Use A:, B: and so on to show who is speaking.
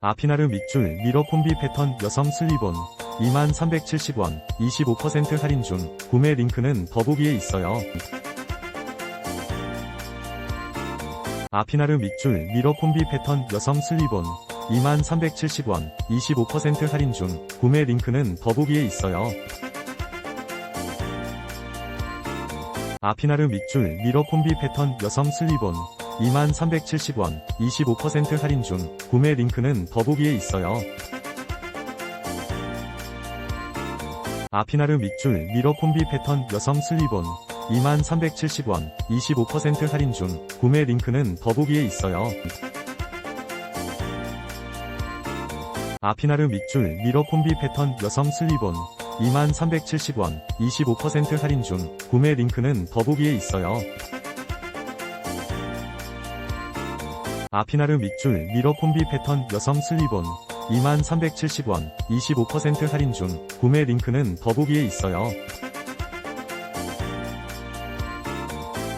A: 아피나르 밑줄 미러 콤비 패턴 여성 슬리본 2370원 25% 할인 중 구매 링크는 더보기에 있어요. 아피나르 밑줄 미러 콤비 패턴 여성 슬리본 2370원 25% 할인 중 구매 링크는 더보기에 있어요. 아피나르 밑줄 미러 콤비 패턴 여성 슬리본 2370원 25% 할인 중 구매 링크는 더보기에 있어요. 아피나르 밑줄 미러 콤비 패턴 여성 슬리본 2370원 25% 할인 중 구매 링크는 더보기에 있어요. 아피나르 밑줄 미러 콤비 패턴 여성 슬리본 2370원 25% 할인 중 구매 링크는 더보기에 있어요. 아피나르 밑줄 미러 콤비 패턴 여성 슬리본 2370원 25% 할인 중 구매 링크는 더보기에 있어요.